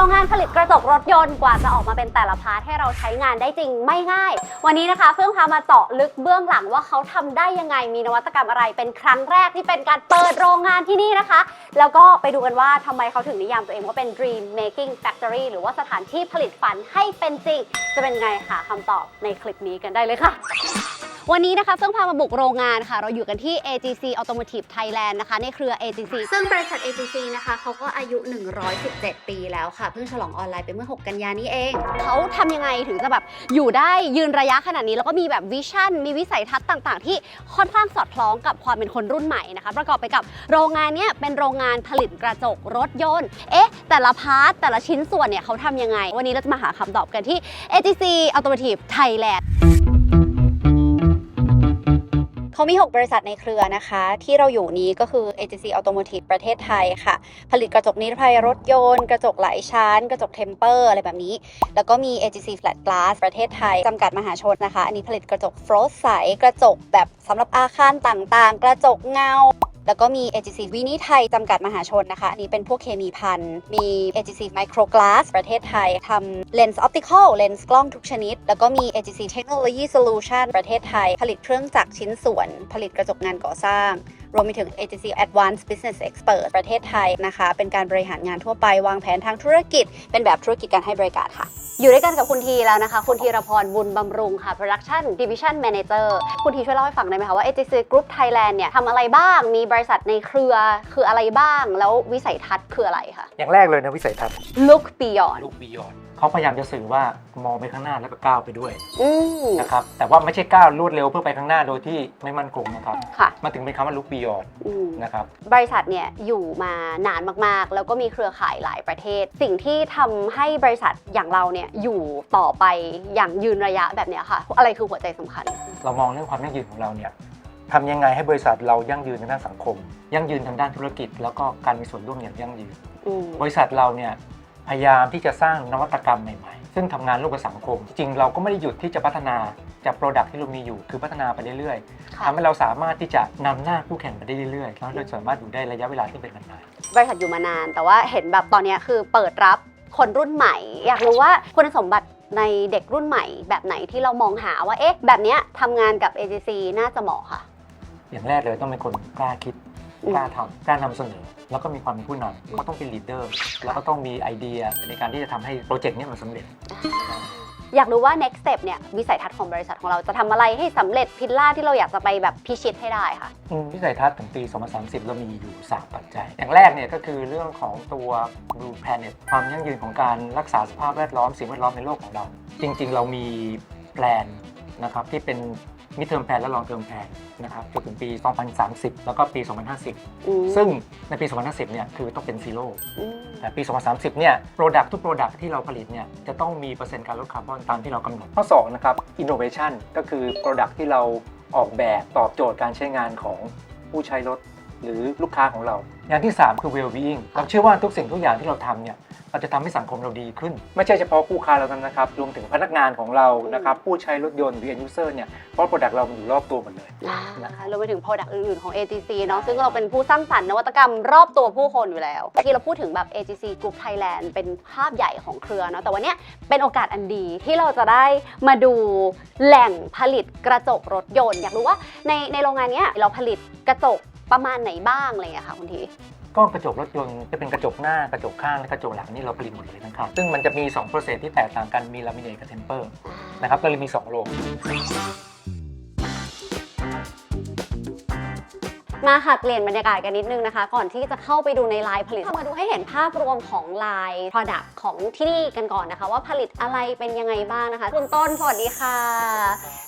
โรงงานผลิตกระจกรถยนต์กว่าจะออกมาเป็นแต่ละพาร์ทให้เราใช้งานได้จริงไม่ง่าย วันนี้นะคะเฟื่องพามาเจาะลึกเบื้องหลังว่าเขาทำได้ยังไงมีนวัตกรรมอะไรเป็นครั้งแรกที่เป็นการเปิดโรงงานที่นี่นะคะ แล้วก็ไปดูกันว่าทำไมเขาถึงนิยามตัวเองว่าเป็น Dream Making Factory หรือว่าสถานที่ผลิตฝันให้เป็นจริง จะเป็นไงค่ะคำตอบในคลิปนี้กันได้เลยค่ะ วันนี้นะคะเฟื่องพามาบุกโรงงานค่ะ เราอยู่กันที่ AGC Automotive Thailand นะคะ ในเครือ AGC ซึ่งบริษัท AGC นะคะเขาก็อายุ 117 ปีแล้วค่ะ เพิ่งฉลองออนไลน์ไปเมื่อ 6 กันยานี้เอง เขาทำยังไงถึงจะแบบอยู่ได้ยืนระยะขนาดนี้ แล้วก็มีแบบวิชั่น มีวิสัยทัศน์ต่างๆ ที่ค่อนข้างสอดคล้องกับความเป็นคนรุ่นใหม่นะคะ ประกอบไปกับโรงงานเนี้ยเป็นโรงงานผลิตกระจกรถยนต์ เอ๊ะ แต่ละพาร์ทแต่ละชิ้นส่วนเนี่ยเขาทำยังไง วันนี้เราจะมาหาคำตอบกันที่ AGC Automotive Thailand เขามี 6 บริษัทในเครือนะคะ ที่เราอยู่นี้ก็คือ AGC Automotive ประเทศไทยค่ะ ผลิตกระจกนิรภัยรถยนต์ กระจกหลายชั้น กระจกเทมเปอร์อะไรแบบนี้ แล้วก็มี AGC Flat Glass ประเทศไทยจำกัดมหาชนนะคะ อันนี้ผลิตกระจกฟรอสใสกระจกแบบสำหรับอาคารต่างๆ กระจกเงา แล้วก็มี AGC วินิไทยจำกัดมหาชนนะคะ อันนี้เป็นพวกเคมีพันมี AGC Micro Glass ประเทศไทยทำเลนส์ออปติคอลเลนส์กล้องทุกชนิด แล้วก็มี AGC Technology Solution ประเทศไทย ผลิตเครื่องจักรชิ้นส่วน ผลิตกระจกงานก่อสร้าง รวมไปถึง AGC Advanced Business Expert ประเทศไทยนะคะ เป็นการบริหารงานทั่วไปวางแผนทางธุรกิจ เป็นแบบธุรกิจการให้บริการค่ะ อยู่ด้วยกันกับคุณทีแล้วนะคะ คุณธีรพรบุญบำรุงค่ะ Production Division Manager คุณทีช่วยเล่าให้ฟังได้ไหมคะว่า AGC Group Thailand เนี่ยทำอะไรบ้าง มีบริษัทในเครือคืออะไรบ้าง แล้ววิสัยทัศน์คืออะไรคะ อย่างแรกเลยนะวิสัยทัศน์ Look Beyond ลูกบียอน เขาพยายามจะสื่อว่ามองไปข้างหน้าแล้วก็ก้าวไปด้วยอืม นะครับแต่ว่าไม่ใช่ก้าวรวดเร็วเพื่อไปข้างหน้าโดยที่ไม่มั่นคงนะครับค่ะ มันถึงเป็นคำว่าลูกบียอนอืม นะครับ บริษัทเนี่ยอยู่มานานมากๆ แล้วก็มีเครือข่ายหลายประเทศ สิ่งที่ทำให้บริษัทอย่างเราเนี่ยอยู่ต่อไปอย่างยืนระยะแบบเนี้ยค่ะ อะไรคือหัวใจสำคัญ เรามองเรื่องความยั่งยืนของเราเนี่ยทำยังไงให้บริษัทเรายั่งยืนทางด้านสังคม ยั่งยืนทางด้านธุรกิจ แล้วก็การมีส่วนร่วมอย่างยั่งยืน อืม บริษัทเราเนี่ย พยายามที่จะสร้างนวัตกรรมใหม่ๆ ซึ่งทำงานร่วมกับสังคม จริงๆเราก็ไม่ได้หยุดที่จะพัฒนาจากโปรดักที่เรามีอยู่คือพัฒนาไปเรื่อยๆค่ะทำให้เราสามารถที่จะนำหน้าคู่แข่งไปได้เรื่อยๆแล้วเราสามารถอยู่ได้ระยะเวลาที่เป็นนานๆบริษัทอยู่มานาน แต่ว่าเห็นแบบตอนเนี้ยคือเปิดรับคนรุ่นใหม่ อยากรู้ว่าคุณสมบัติในเด็กรุ่นใหม่ แบบไหนที่เรามองหาว่าเอ๊ะแบบเนี้ยทำงานกับ AGC น่าจะเหมาะค่ะ อย่างแรกเลยต้องเป็นคนกล้าคิดอืม กล้าทำกล้านำเสนอ แล้วก็มีความเป็นผู้นำเขาต้องเป็นลีดเดอร์แล้วก็ต้องมีไอเดียในการที่จะทำให้โปรเจกต์เนี้มันสำเร็จ อยากรู้ว่า next step เนี่ยวิสัยทัศน์ของบริษัทของเราจะทำอะไรให้สำเร็จพิลล่าที่เราอยากจะไปแบบพิชิตให้ได้ค่ะอืมวิสัยทัศน์ถึงปี 2030 เรามีอยู่ 3 ปัจจัย อย่างแรกเนี่ยก็คือเรื่องของตัว Blue Planet ความยั่งยืนของการรักษาสภาพแวดล้อมสิ่งแวดล้อมในโลกของเรา จริง ๆ เรามีแปลนนะครับที่เป็น มิเทอมแพลนและลองเทอมแพลนนะครับจนถึงปี 2030 แล้วก็ปี2050อืมซึ่งในปี 2050 เนี่ยคือต้องเป็นซีโร่อืมแต่ปี 2030 เนี่ย Product ทุก Product ที่เราผลิตเนี่ยจะต้องมีเปอร์เซ็นต์การลดคาร์บอนตามที่เรากำหนด ข้อ 2 นะครับ Innovation ก็คือ Product ที่เราออกแบบตอบโจทย์การใช้งานของผู้ใช้รถ หรือลูกค้าของเรา อย่างที่ 3 คือ Well-being เราเชื่อว่าทุกสิ่งทุกอย่างที่เราทำเนี่ย เราจะทำให้สังคมเราดีขึ้น ไม่ใช่เฉพาะคู่ค้าเรานั้นนะครับรวมถึงพนักงานของเรานะครับผู้ใช้รถยนต์หรือ end user เนี่ยเพราะ Product เรามันอยู่รอบตัวหมดเลยนะคะรวมไปถึง Product อื่นๆของ AGC เนาะซึ่งเราเป็นผู้สร้างสรรค์นวัตกรรมรอบตัวผู้คนอยู่แล้วที่เราพูดถึงแบบ AGC Group Thailand เป็นภาพใหญ่ของเครือเนาะแต่วันเนี้ยเป็นโอกาสอันดีที่เราจะได้มาดูแหล่งผลิตกระจกรถยนต์ อยากรู้ว่าในในโรงงานเนี้ยเราผลิตกระจกประมาณไหนบ้างอะไรอย่างเงี้ยค่ะคุณที ก็กระจกรถยนต์จะเป็นกระจกหน้ากระจกข้างและกระจกหลังนี่เราผลิตหมดเลยทั้งคันซึ่งมันจะมี2โปรเซสที่แตกต่างกันมีลามิเนตกับเทมเปอร์นะครับก็เลยมี2โรง มาค่ะเปลี่ยนบรรยากาศกันนิดนึงนะคะ ก่อนที่จะเข้าไปดูในไลน์ผลิตมาดูให้เห็นภาพรวมของไลน์ Product ของที่นี่กันก่อนนะคะ ว่าผลิตอะไรเป็นยังไงบ้างนะคะ คุณต้นสวัสดีค่ะ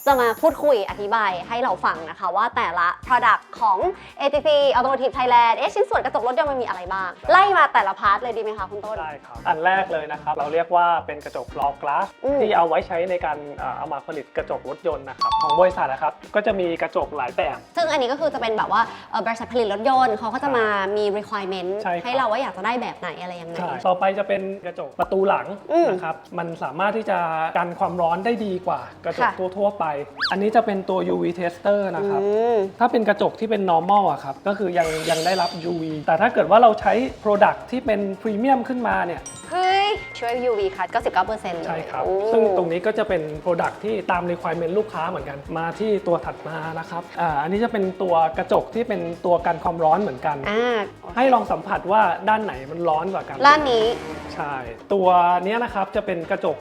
จะมาพูดคุยอธิบายให้เราฟังนะคะ ว่าแต่ละ Product ของ ATC Automotive Thailand เอ๊ะชิ้นส่วนกระจกรถยนต์มันมีอะไรบ้าง ไล่มาแต่ละพาร์ทเลยดีไหมคะคุณต้น ได้ครับ อันแรกเลยนะครับ เราเรียกว่าเป็นกระจกลอกกลาสอืม ที่เอาไว้ใช้ในการเอ่อเอามาผลิตกระจกรถยนต์นะครับ ของบริษัทนะครับ ก็จะมีกระจกหลายแบบ ซึ่งอันนี้ก็คือจะเป็นแบบว่าเอ่อบริษัทผลิตรถยนต์เขาก็จะมามี requirement ใช่ครับ ให้เราว่าอยากจะได้แบบไหนอะไรยังไง ใช่ต่อไปจะเป็นกระจกประตูหลังอืมนะครับ มันสามารถที่จะกันความร้อนได้ดีกว่ากระจกค่ะ ทั่วๆไป อันนี้จะเป็นตัว UV tester นะครับ อืม ถ้าเป็นกระจกที่เป็น normal อะครับ ก็คือยังยังได้รับ UV แต่ถ้าเกิดว่าเราใช้ product ที่เป็น premium ขึ้นมาเนี่ย เฮ้ย ช่วย UV คัด99%เลยใช่ครับ โอ้ซึ่งตรงนี้ก็จะเป็น Product ที่ตาม requirement ลูกค้าเหมือนกัน มาที่ตัวถัดมานะครับอ่าอันนี้จะเป็นตัวกระจกที่เป็นตัวกันความร้อนเหมือนกัน อ่าให้ลองสัมผัสว่าด้านไหนมันร้อนกว่ากัน ร้านนี้ ใช่ ตัวเนี้ยนะครับจะเป็นกระจก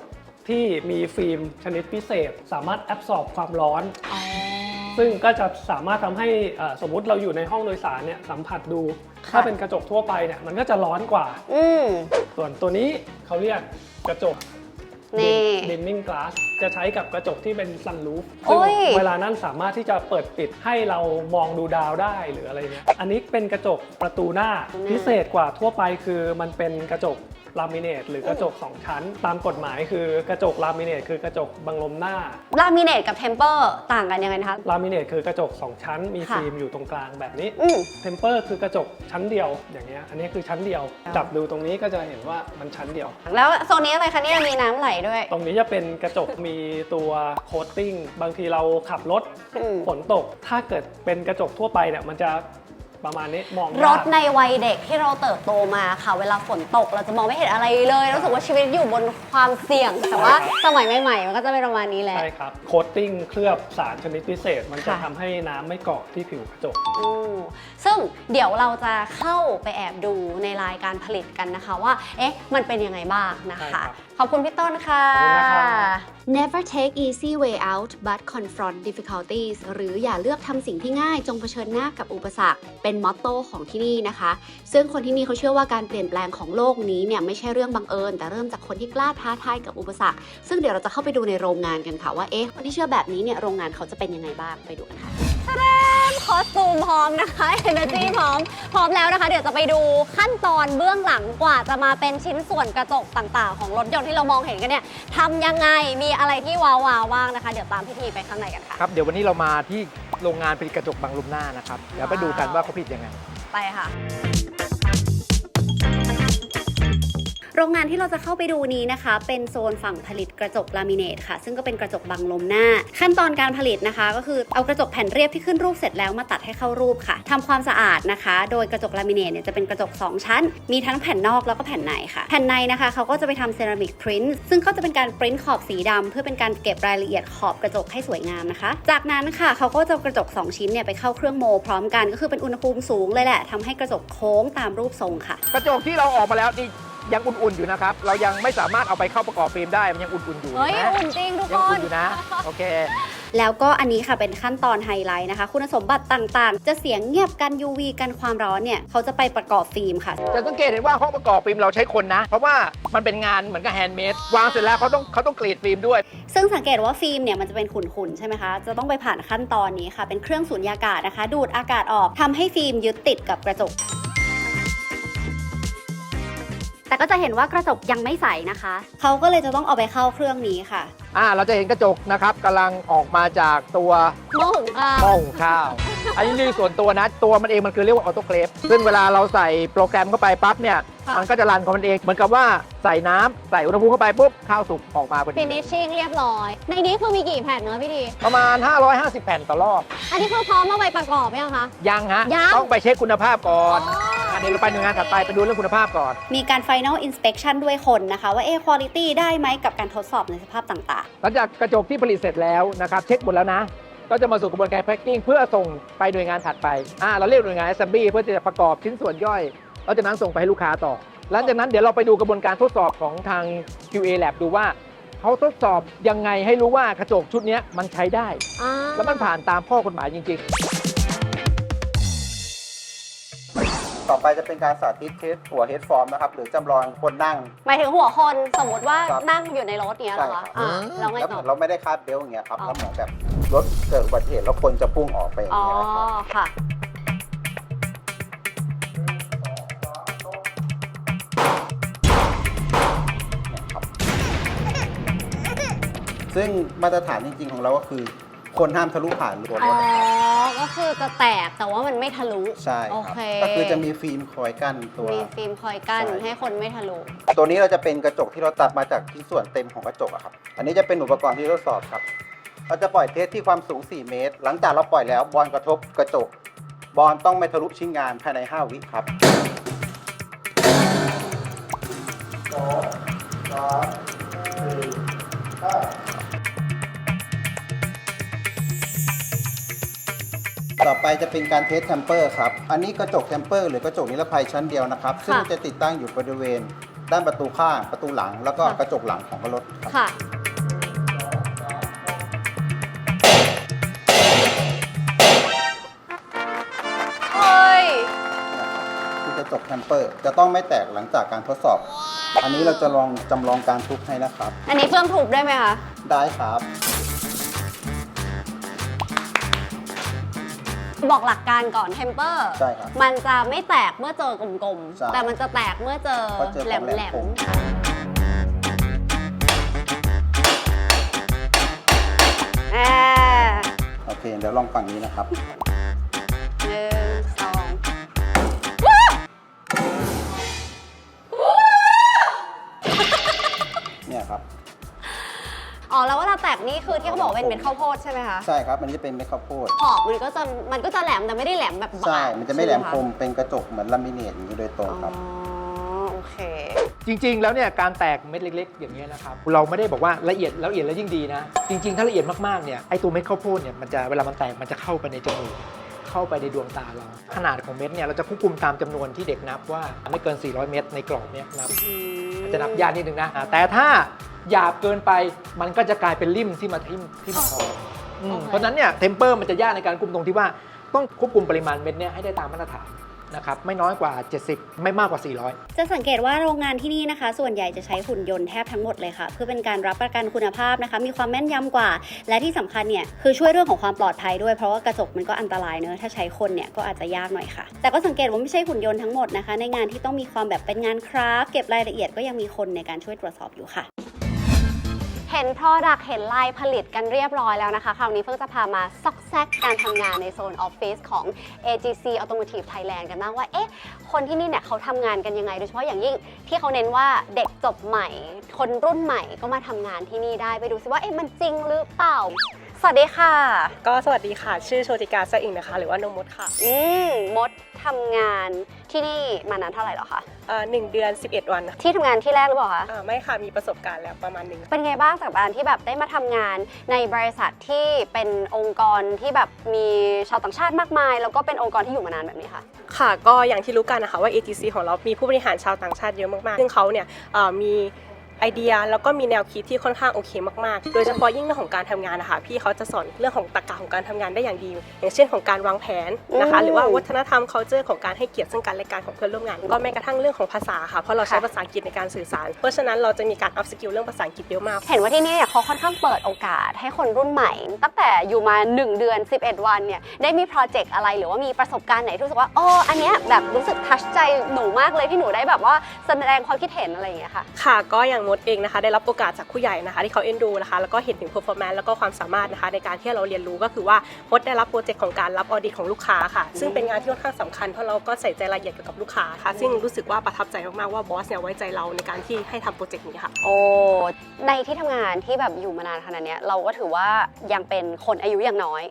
ที่มีฟิล์มชนิดพิเศษ สามารถแอบสอบความร้อน ซึ่งก็จะสามารถทำให้อ่าสมมุติเราอยู่ในห้องโดยสารเนี่ยสัมผัสดูค่ะ ถ้าเป็นกระจกทั่วไปเนี่ยมันก็จะร้อนกว่า อืม ส่วนตัวนี้เขาเรียกกระจกนี่ dimming glass จะใช้กับกระจกที่เป็น sunroof โอ้ซึ่งยเวลานั้นสามารถที่จะเปิดปิดให้เรามองดูดาวได้หรืออะไรเงี้ยอันนี้เป็นกระจกประตูหน้าพิเศษกว่าทั่วไปคือมันเป็นกระจก ลามิเนตหรือกระจก 2 ชั้น ตามกฎหมายคือกระจกลามิเนตคือกระจกบังลมหน้าลามิเนตกับเทมเปอร์ต่างกันยังไงนะคะ ลามิเนตคือกระจก 2 ชั้น มีค่ะฟิล์มอยู่ตรงกลางแบบนี้อืม เทมเปอร์คือกระจกชั้นเดียว อย่างเงี้ยอันนี้คือชั้นเดียวอ๋อจับดูตรงนี้ก็จะเห็นว่ามันชั้นเดียว แล้วโซนนี้อะไรคะเนี่ยมีน้ำไหลด้วยตรงนี้จะเป็นกระจก มีตัวโคตติ้ง บางทีเราขับรถอืม ฝนตก ถ้าเกิดเป็นกระจกทั่วไปเนี่ยมันจะ ประมาณนี้มองรยาถกในวัยเด็กที่เราเติบโตมาค่ะ เวลาฝนตกเราจะมองไม่เห็นอะไรเลยรู้สึกว่าชีวิตอยู่บนความเสี่ยง แต่ว่าสมัยใหม่ๆ มันก็จะเป็นประมาณนี้แหละ ใช่ครับโคตติ้งเคลือบสารชนิดพิเศษ มันจะค่ะ ทำให้น้ำไม่เกาะที่ผิวกระจก อืมซึ่งเดี๋ยวเราจะเข้าไปแอบดูในรายการผลิตกันนะคะว่า เอ๊ะ มันเป็นยังไงบ้างนะใช่คะครับ ขอบคุณพี่ต้นค่ะขอบคุณนะครับ Never take easy way out but confront difficulties หรืออย่าเลือกทำสิ่งที่ง่ายจงเผชิญหน้ากับอุปสรรค เป็นมอตโต้ของที่นี่นะคะ ซึ่งคนที่นี่เขาเชื่อว่าการเปลี่ยนแปลงของโลกนี้เนี่ยไม่ใช่เรื่องบังเอิญ แต่เริ่มจากคนที่กล้าท้าทายกับอุปสรรค ซึ่งเดี๋ยวเราจะเข้าไปดูในโรงงานกันค่ะว่าเอ๊ะคนที่เชื่อแบบนี้เนี่ยโรงงานเขาจะเป็นยังไงบ้างไปดูกันค่ะ คอสตูมพร้อมนะคะ Energy พร้อม พร้อมแล้วนะคะ เดี๋ยวจะไปดูขั้นตอนเบื้องหลังกว่าจะมาเป็นชิ้นส่วนกระจกต่างๆ ของรถยนต์ที่เรามองเห็นกันเนี่ยทำยังไงมีอะไรที่ว้าวๆบ้างนะคะ เดี๋ยวตามพี่ทีไปข้างในกันค่ะ ครับ เดี๋ยววันนี้เรามาที่โรงงานผลิตกระจกบางลมหน้านะครับ เดี๋ยวไปดูกันว่าเขาผลิตยังไง ไปค่ะ โรงงานที่เราจะเข้าไปดูนี้นะคะ เป็นโซนฝั่งผลิตกระจกลามิเนตค่ะ ซึ่งก็เป็นกระจกบังลมหน้า ขั้นตอนการผลิตนะคะ ก็คือเอากระจกแผ่นเรียบที่ขึ้นรูปเสร็จแล้วมาตัดให้เข้ารูปค่ะทำความสะอาดนะคะ โดยกระจกลามิเนตเนี่ยจะเป็นกระจก 2 ชั้น มีทั้งแผ่นนอกแล้วก็แผ่นในค่ะ แผ่นในนะคะเขาก็จะไปทำเซรามิกพรินท์ซึ่งก็จะเป็นการปริ้นขอบสีดำเพื่อเป็นการเก็บรายละเอียดขอบกระจกให้สวยงามนะคะ จากนั้นค่ะเขาก็จะกระจก 2 ชิ้นเนี่ยไปเข้าเครื่องโมพร้อมกันก็คือเป็นอุณหภูมิสูงเลยแหละทำให้กระจกโค้งตามรูปทรงค่ะ กระจกที่เราออกมาแล้วนี่ ยังอุ่นๆอยู่นะครับ เรายังไม่สามารถเอาไปเข้าประกอบฟิล์มได้ มันยังอุ่นๆอยู่เฮ้ยนะอุ่นจริงทุกยัคอุ่นน อยู่นะ โอเค แล้วก็อันนี้ค่ะเป็นขั้นตอนไฮไลท์นะคะ คุณสมบัติต่างๆ จะเสียงเงียบกัน UV กันความร้อนเนี่ยเขาจะไปประกอบฟิล์มค่ะ จะสังเกตเห็นว่าห้องประกอบฟิล์มเราใช้คนนะ เพราะว่ามันเป็นงานเหมือนกับแฮนด์เมดวางเสร็จแล้วเขาต้องเขาต้องกรีดฟิล์มด้วย ซึ่งสังเกตว่าฟิล์มเนี่ยมันจะเป็นขุ่นๆ ใช่ไหมคะ จะต้องไปผ่านขั้นตอนนี้ค่ะ เป็นเครื่องสูญญากาศนะคะ ดูดอากาศออกทำให้ฟิล์มยึดติดกับกระจก แต่ก็จะเห็นว่ากระจกยังไม่ใสนะคะ เขาก็เลยจะต้องเอาไปเข้าเครื่องนี้ค่ะ อ่าเราจะเห็นกระจกนะครับกำลังออกมาจากตัวหม้อหุงข้าวหม้อหุงข้าว อันนี้นี่ส่วนตัวนะ ตัวมันเองมันคือเรียกว่าออโตเคลฟซึ่งเวลาเราใส่โปรแกรมเข้าไปปั๊บเนี่ย ค่ะ มันก็จะรันของมันเองเหมือนกับว่าใส่น้ำใส่อุณหภูมิเข้าไปปุ๊บข้าวสุกออกมาพอดี finishing เรียบร้อย ในนี้คือมีกี่แผ่นเนอะพี่ดี ประมาณ 550 แผ่นต่อรอบอันนี้คือพร้อมมาไปประกอบไหมคะ ยังฮะยัง ต้องไปเช็คคุณภาพก่อนอั นนี้เราไปหน่วยงานถัดไปไปดูเรื่องคุณภาพก่อน มีการ final inspection ด้วยคนนะคะ ว่าเอ๊ะ quality ได้ไหมกับการทดสอบในสภาพต่างหลังจากกระจกที่ผลิตเสร็จแล้วนะครับเช็คหมดแล้วนะ ก็จะมาสู่กระบวนการแพ็คกิ้งเพื่อส่งไปหน่วยงานถัดไปอ่าเราเรียกหน่วยงาน assembly เพื่อที่จะประกอบชิ้นส่วนย่อยแล้วจากนั้นส่งไปให้ลูกค้าต่อ หลังจากนั้นเดี๋ยวเราไปดูกระบวนการทดสอบของทาง QA Lab ดูว่าเขาทดสอบยังไงให้รู้ว่ากระจกชุดเนี้ยมันใช้ได้ ๆอ่า แล้วมันผ่านตามข้อกฎหมายจริงต่ ไปจะเป็นการสาธิตเทสหัวเฮดฟอร์มนะครับ หรือจำลองคนนั่ง หมายถึงหัวคนสมมติว่าครับ นั่งอยู่ในรถเนี้ยเหรอใช่คะครับอ่าแล้วไงแล้วเหต่มืออนเราไม่ได้คาดเบลต์อย่างเงี้ยครับอ๋อ แล้วเหมือนแบบรถเกิดอุบัติเหตุแล้วคนจะพุ่งออกไปอย่างอ๋อเงี้ยครับค่ะ เนี่ยครับซึ่งมาตรฐานจริงๆของเราก็คือ คนห้ามทะลุผ่านตัวรอ๋อถก็คือจะแตกแต่ว่ามันไม่ทะลุใช่โอครับ เคก็คือจะมีฟิล์มคอยกั้นตัว มีฟิล์มคอยกั้นใช่ ให้คนไม่ทะลุ ตัวนี้เราจะเป็นกระจกที่เราตัดมาจากชิ้นส่วนเต็มของกระจกอะครับ อันนี้จะเป็นอุปกรณ์ที่ทดสอบครับ เราจะปล่อยเทสที่ความสูง 4 เมตร หลังจากเราปล่อยแล้วบอลกระทบกระจก บอลต้องไม่ทะลุชิ้นงานภายใน 5 วิครับ ต่อไปจะเป็นการเทสเทมเปอร์ครับ อันนี้กระจกเทมเปอร์หรือกระจกนิรภัยชั้นเดียวนะครับ ซึ่งค่ะจะติดตั้งอยู่บริเวณ ด้านประตูข้าง ประตูหลัง แล้วก็ค่ะกระจกหลังของรถครับ ค่ะ เฮ้ย คือกระจกเทมเปอร์จะต้องไม่แตกหลังจากการทดสอบ อันนี้เราจะลองจำลองการทุบให้นะครับ อันนี้เพิ่มถูกได้ไหมคะ ได้ครับ บอกหลักการก่อนเทมเปอร์ใช่ครับมันจะไม่แตกเมื่อเจอกลมใช่ ๆ แต่มันจะแตกเมื่อเจอเพราะเจอแหลของมแหแหลลมมคมอ่าโอเค เดี๋ยวลองฝั่งนี้นะครับ อ๋อแล้วเวลาแตกนี่คือที่เขาบอกว่าเป็นเม็ดข้าวโพดใช่ไหมคะใช่ครับอันนี้จะเป็นเม็ดข้าวโพดขอบมันก็จะมันก็จะแหลมแต่ไม่ได้แหลมแบบบาดใช่ มันจะไม่แหลมใช่คมเป็นกระจกเหมือนลามิเนตอย่างนี้โดยตรงอ๋อครับโอเค จริง ๆ แล้วเนี่ยการแตกเม็ดเล็ก ๆ อย่างนี้ยนะครับเราไม่ได้บอกว่าละเอียดละเอียดแล้วยิ่งดีนะ จริง ๆ ถ้าละเอียดมากๆเนี่ยไอตัวเม็ดข้าวโพดเนี่ยมันจะเวลามันแตกมันจะเข้าไปในจมูกเข้าไปในดวงตาเรา ขนาดของเม็ดเนี่ยเราจะควบคุมตามจำนวนที่เด็กนับว่าไม่เกิน 400 เม็ดในกล่องเนี่ยนับอาจจะนับยากนิดนึงนะอ่าแต่ถ้า หยาบเกินไปมันก็จะกลายเป็นริ่มที่มาทิ่มที่มาคออืมโอเค เพราะฉะนั้นเนี่ยเทมเปอร์มันจะยากในการควบคุมตรงที่ว่าต้องควบคุมปริมาณเม็ดเนี่ยให้ได้ตามมาตรฐานนะครับไม่น้อยกว่า 70 ไม่มากกว่า 400 จะสังเกตว่าโรงงานที่นี่นะคะ ส่วนใหญ่จะใช้หุ่นยนต์แทบทั้งหมดเลยค่ะ เพื่อเป็นการรับประกันคุณภาพนะคะ มีความแม่นยำกว่า และที่สำคัญเนี่ยคือช่วยเรื่องของความปลอดภัยด้วยเพราะว่ากระจกมันก็อันตรายเนอะถ้าใช้คนเนี่ยก็อาจจะยากหน่อยค่ะ แต่ก็สังเกตว่าไม่ใช่หุ่นยนต์ทั้งหมดนะคะ ในงานที่ต้องมีความแบบเป็นงานคราฟต์เก็บรายละเอียดก็ยังมีคนในการช่วยตรวจสอบอยู่ค่ะ เห็น Product เห็นลายผลิตกันเรียบร้อยแล้วนะคะ คราวนี้เพิ่งจะพามาซอกแซกการทำงานในโซนออฟฟิศของ AGC Automotive Thailand กันบ้างว่า เอ๊ะ คนที่นี่เนี่ยเขาทำงานกันยังไง โดยเฉพาะอย่างยิ่งที่เขาเน้นว่าเด็กจบใหม่ คนรุ่นใหม่ก็มาทำงานที่นี่ได้ไปดูซิว่าเอ๊ะมันจริงหรือเปล่า สวัสดีค่ะ ก็สวัสดีค่ะ ชื่อโชติกาสะอิงนะคะ หรือว่าน้องมดค่ะ อืมมดทำงานที่นี่มานานเท่าไหร่แล้วคะเอ่อหนึ่งเดือน 11 วันนะคะที่ทำงานที่แรกหรือเปล่าคะอ่าไม่ค่ะมีประสบการณ์แล้วประมาณหนึ่งเป็นไงบ้างจากการที่แบบได้มาทำงานในบริษัทที่เป็นองค์กรที่แบบมีชาวต่างชาติมากมาย แล้วก็เป็นองค์กรที่อยู่มานานแบบนี้ค่ะ ค่ะ ก็อย่างที่รู้กันนะคะว่า ATC ของเรามีผู้บริหารชาวต่างชาติเยอะมากๆ ซึ่งเขาเนี่ยเอ่อมี ไอเดียแล้วก็มีแนวคิดที่ค่อนข้างโอเคมากๆ โดยเฉพาะยิ่งเรื่องของการทำงานนะคะพี่เขาจะสอนเรื่องของตรรกะของการทำงานได้อย่างดี อย่างเช่นของการวางแผนนะคะอืมหรือว่าวัฒนธรรม culture ของการให้เกียรติซึ่งกันและกันของเพื่อนร่วมงาน ก็แม้กระทั่งเรื่องของภาษาค่ะเพราะเราใช้ค่ะภาษาอังกฤษในการสื่อสาร เพราะฉะนั้นเราจะมีการ up skill เรื่องภาษาอังกฤษเยอะมาก เห็นว่าที่นี่เนี่ยเขาค่อนข้างเปิดโอกาสให้คนรุ่นใหม่ ตั้งแต่อยู่มา 1 เดือน 11 วันเนี่ยได้มีโปรเจกต์อะไรหรือว่ามีประสบการณ์ไหนที่รู้สึกว่าอ๋ออันเนี้ยแบบรู้สึกทัชใจหนูมากเลยที่หนูได้แบบว่าแสดงความคิดเห็นอะไรอย่างเงี้ยค่ะค่ะก็อย่างมดเองนะคะได้รับโอกาสจากผู้ใหญ่นะคะที่เขาเอ็นดูนะคะแล้วก็เห็นถึง performance แล้วก็ความสามารถนะคะในการที่เราเรียนรู้ก็คือว่ามดได้รับโปรเจกต์ของการรับออดิตของลูกค้าค่ะ ซึ่งเป็นงานที่ค่อนข้างสำคัญเพราะเราก็ใส่ใจรายละเอียดเกี่ยวกับลูกค้าค่ะซึ่งรู้สึกว่าประทับใจมากๆว่าบอสเนี่ยไว้ใจเราในการที่ให้ทำโปรเจกต์นี้ค่ะ โอ้ในที่ทำงานที่แบบอยู่มานานขนาดเนี้ยเราก็ถือว่ายังเป็นคนอายุยังน้อย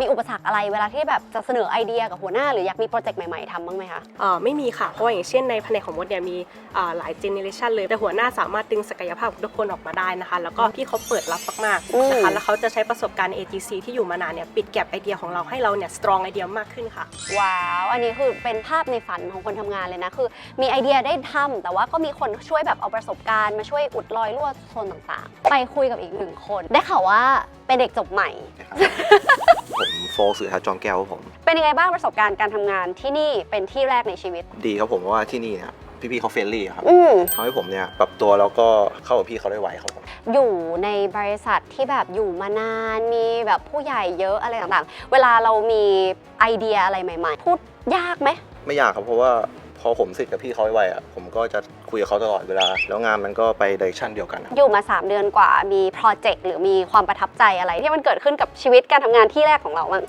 มีอุปสรรคอะไรเวลาที่แบบจะเสนอไอเดียกับหัวหน้าหรืออยากมีโปรเจกต์ใหม่ๆทำบ้างไหมคะ เอ่อไม่มีค่ะ เพราะว่าอย่างเช่นในแผนกของมดเนี่ยมีอ่าหลายเจเนเรชันเลย แต่หัวหน้าสามารถดึงศักยภาพของทุกคนออกมาได้นะคะ แล้วก็พี่เขาเปิดรับมากอืมๆนะคะ แล้วเขาจะใช้ประสบการณ์ใน ATC ที่อยู่มานานเนี่ยปิดแก็บไอเดียของเราให้เราเนี่ยสตรองไอเดียมากขึ้นค่ะ ว้าว อันนี้คือเป็นภาพในฝันของคนทำงานเลยนะ คือ มีไอเดียได้ทำแต่ว่าก็มีคนช่วยแบบเอาประสบการณ์มาช่วยอุดรอยรั่วโซนต่างๆ ไปคุยกับอีกหนึ่งคน ได้ข่าวว่าเป็นเด็กจบใหม่ผมโฟกสื่อทัศน์จอมแก้วครับผม เป็นยังไงบ้างประสบการณ์การทำงานที่นี่เป็นที่แรกในชีวิต ดีครับผมเพราะว่าที่นี่เนี่ย พี่ๆเขาเฟรนลี่ครับอืม ทำให้ผมเนี่ยปรับตัวแล้วก็เข้ากับพี่เขาได้ไวครับผม อยู่ในบริษัทที่แบบอยู่มานาน มีแบบผู้ใหญ่เยอะอะไรต่างๆ เวลาเรามีไอเดียอะไรใหม่ ๆ พูดยากไหม ไม่ยากครับเพราะว่าพอผมสิทธิ์กับพี่เขาไวๆอะผมก็จะคุยกับเขาตลอดเวลา แล้วงานมันก็ไปเดเรคชั่นเดียวกันครับอยู่มา 3 เดือนกว่ามีโปรเจกต์หรือมีความประทับใจอะไรที่มันเกิดขึ้นกับชีวิตการทำงานที่แรกของเราบ้าง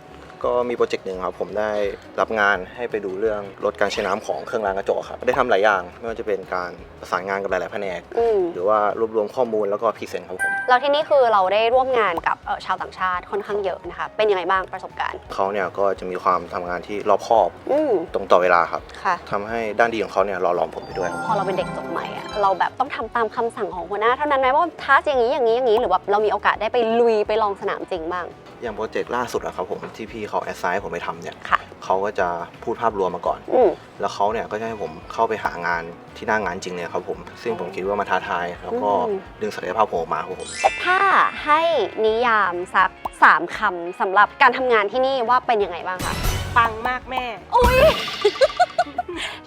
ก็มีโปรเจกต์หนึ่งครับผมได้รับงานให้ไปดูเรื่องลดการใช้น้ำของเครื่องล้างกระจกครับได้ทำหลายอย่างไม่ว่าจะเป็นการประสานงานกับหลายๆแผนกอืมหรือว่ารวบรวมข้อมูลแล้วก็พรีเซนต์ครับผมแล้วที่นี่คือเราได้ร่วมงานกับเอ่อชาวต่างชาติค่อนข้างเยอะนะคะเป็นยังไงบ้างประสบการณ์เขาเนี่ยก็จะมีความทำงานที่รอบคอบอืมตรงต่อเวลาครับค่ะทำให้ด้านดีของเขาเนี่ยหล่อหลอมผมไปด้วย พอเราเป็นเด็กจบใหม่อะเราแบบต้องทำตามคำสั่งของหัวหน้าเท่านั้นไหมว่าทัสอย่างนี้อย่างนี้อย่างนี้หรือแบบเรามีโอกาสได้ไปลุยไปลองสนามจริงบ้าง อย่างโปรเจกต์ล่าสุดอะครับผมที่พี่เขาแอสไซน์ผมไปทำเนี่ยค่ะ เขาก็จะพูดภาพรวมมาก่อน อืม แล้วเขาเนี่ยก็จะให้ผมเข้าไปหางานที่หน้างานจริงเลยครับผมซึ่งผมคิดว่ามาท้าทาย แล้วก็อืม ดึงศักยภาพผมออกมาครับผม ถ้าให้นิยามสักสามคำสำหรับการทำงานที่นี่ว่าเป็นยังไงบ้างคะ ปังมากแม่อุ้ย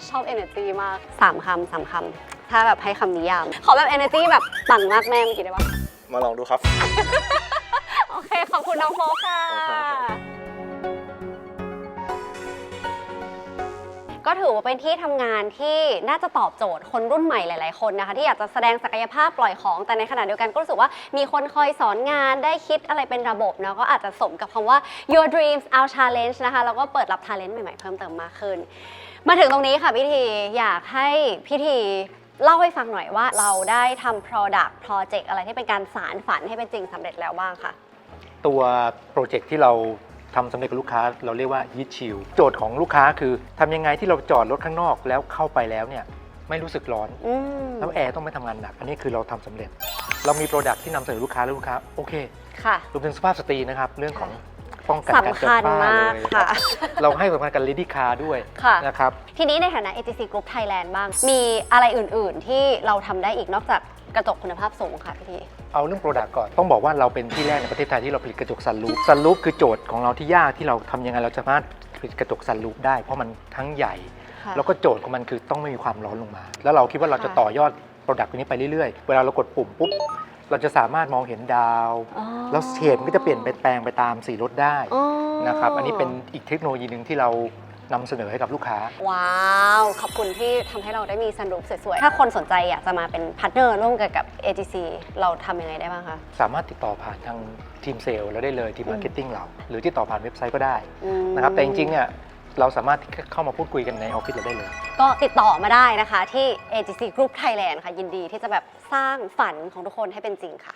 ชอบ energy มากสามคำสามคำถ้าแบบให้คำนิยาม ขอแบบ energy แบบปังมากแม่เมื่อกี้ได้ปะมาลองดูครับโอบคุณน้องโฟกค่ะ ก็ถือว่าเป็นที่ทำงานที่น่าจะตอบโจทย์คนรุ่นใหม่หลาย ๆ คนนะคะ ที่อยากจะแสดงศักยภาพปล่อยของ แต่ในขณะเดียวกันก็รู้สึกว่ามีคนคอยสอนงานได้คิดอะไรเป็นระบบเนาะก็อาจจะสมกับคำว่า your dreams our challenge นะคะแล้วก็เปิดรับ talent ใหม่ ๆ เพิ่มเติมมากขึ้น มาถึงตรงนี้ค่ะพี่ทีอยากให้พี่ทีเล่าให้ฟังหน่อยว่าเราได้ทำ product project อะไรที่เป็นการสารฝันให้เป็นจริงสำเร็จแล้วบ้างค่ะ ตัวโปรเจกต์ที่เราทำสำเร็จกับลูกค้าเราเรียกว่ายิชิลโจทย์ของลูกค้าคือทำยังไงที่เราจอดรถข้างนอกแล้วเข้าไปแล้วเนี่ยไม่รู้สึกร้อน อืมแล้วแอร์ต้องไม่ทำงานหนัก อันนี้คือเราทำสำเร็จ เรามีโปรดักที่นำเสนอลูกค้าแล้วลูกค้าโอเคค่ะ รวมถึงสภาพสตรีนะครับ เรื่องของป้องกันการสำเกิดคัญฝ้ามากเลยค่ะ เราให้สำคัญกับ Lady Car ด้วยค่ะ นะครับ ทีนี้ในฐานะ ATC Group Thailand บ้าง มีอะไรอื่น ๆ ที่เราทำได้อีกนอกจากกระจกคุณภาพสูงค่ะพี่ที เอาเรื่องโปรดักต์ก่อน ต้องบอกว่าเราเป็นที่แรกในประเทศไทยที่เราผลิตกระจกซันรูฟซันรูฟคือโจทย์ของเราที่ยากที่เราทำยังไงเราจะสามารถผลิตกระจกซันรูฟได้ เพราะมันทั้งใหญ่ ค่ะ แล้วก็โจทย์ของมันคือต้องไม่มีความร้อนลงมา แล้วเราคิดว่าเราจะค่ะ ต่อยอดโปรดักต์ตัวนี้ไปเรื่อยๆ เวลาเรากดปุ่มปุ๊บ เราจะสามารถมองเห็นดาว อ๋อแล้วเฉดมันก็จะเปลี่ยนไปแปลงไปตามสีรถได้อ๋อ นะครับ อันนี้เป็นอีกเทคโนโลยีหนึ่งที่เรา นำเสนอให้กับลูกค้า ว้าว ขอบคุณที่ทำให้เราได้มีซันรูปสวยๆ ถ้าคนสนใจอยากจะมาเป็นพาร์ทเนอร์ร่วมกันกับ ATC เราทำยังไงได้บ้างคะ สามารถติดต่อผ่านทางทีมเซลล์เราได้เลยทีมอืม มาร์เก็ตติ้งเรา หรือติดต่อผ่านเว็บไซต์ก็ได้อืมนะครับแต่จริงๆเนี่ยเราสามารถเข้ามาพูดคุยกันในออฟฟิศเราได้เลย ก็ติดต่อมาได้นะคะที่ ATC Group Thailand ค่ะ ยินดีที่จะแบบสร้างฝันของทุกคนให้เป็นจริงค่ะ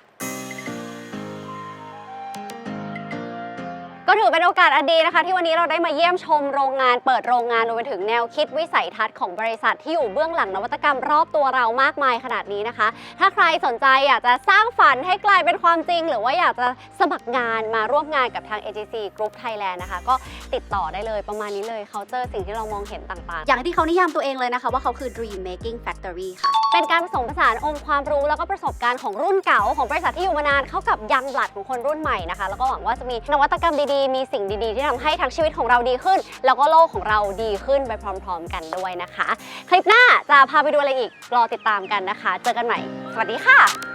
ก็ถือเป็นโอกาสอันดีนะคะ ที่วันนี้เราได้มาเยี่ยมชมโรงงานเปิดโรงงานรวมไปถึงแนวคิดวิสัยทัศน์ของบริษัทที่อยู่เบื้องหลังนวัตกรรมรอบตัวเรามากมายขนาดนี้นะคะ ถ้าใครสนใจอยากจะสร้างฝันให้กลายเป็นความจริง หรือว่าอยากจะสมัครงานมาร่วมงานกับทาง AGC Group Thailand นะคะ ก็ติดต่อได้เลยประมาณนี้เลยเขาเจอสิ่งที่เรามองเห็นต่างๆ อย่างที่เขานิยามตัวเองเลยนะคะว่าเขาคือ Dream Making Factory ค่ะ เป็นการผสมผสานองค์ความรู้แล้วก็ประสบการณ์ของรุ่นเก่าของบริษัทที่อยู่มานานเข้ากับยังบลัดของคนรุ่นใหม่นะคะแล้วก็หวังว่าจะมีนวัตกรรมดีๆ มีสิ่งดีๆ ที่ทำให้ทั้งชีวิตของเราดีขึ้น แล้วก็โลกของเราดีขึ้นไปพร้อม ๆ กันด้วยนะคะ คลิปหน้าจะพาไปดูอะไรอีกรอติดตามกันนะคะ เจอกันใหม่ สวัสดีค่ะ